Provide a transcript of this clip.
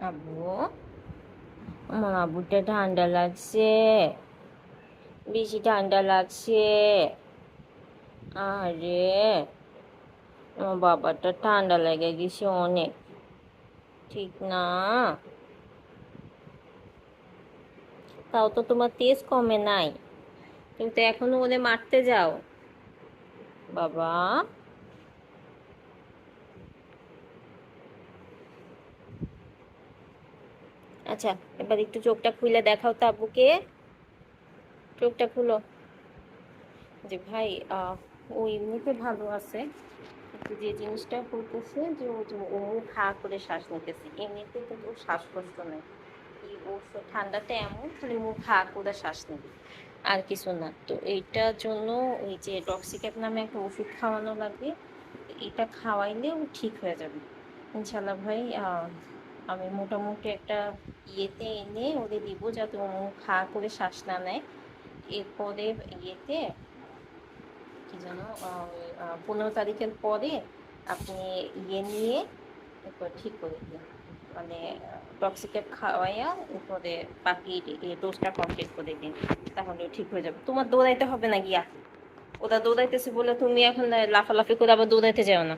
আব্বু আমার আব্বুটা ঠান্ডা লাগছে। বেশি ঠান্ডা লাগছে। আরে আমার বাবাটা ঠান্ডা লেগে গেছে অনেক। ঠিক না? তাও তো তোমার তেজ কমে নাই। তুমি তো এখনও ওদের মারতে যাও। বাবা? আচ্ছা এবার একটু চোখটা খুলে দেখাও তো আব্বুকে। চোখটা খুলো। যে ভাই ও এমনিতে ভালো আছে যে জিনিসটা করতেছে যে ও হা করে শ্বাস নিতেছে, এমনিতে কিন্তু শ্বাসকষ্ট নেই। ঠান্ডাটা এমন, খালি মুখ হা করে শ্বাস নেবে, আর কিছু না। তো এইটার জন্য ওই যে ডক্সিক্যাপ নামে একটা ওষুধ খাওয়ানো লাগবে, এটা খাওয়াইলে ও ঠিক হয়ে যাবে। ইনশাল্লাহ ভাই আমি মোটামুটি একটা ইয়েতে এনে ওদের দিব যাতে ও হা করে শ্বাস না নেয়। এরপরে ইয়েতে কি যেন পনেরো তারিখের পরে আপনি ইয়ে নিয়ে এরপর ঠিক করে দিন। মানে টক্সিকেট খাওয়াইয়া এরপরে বাকি ডোজটা কমপ্লিট করে দিন। তাহলে ঠিক হয়ে যাবে। তোমার দৌড়াইতে হবে না গিয়া ওটা দৌড়াইতেছে বলে তুমি এখন লাফালাফি করে আবার দৌড়াইতে যাও না।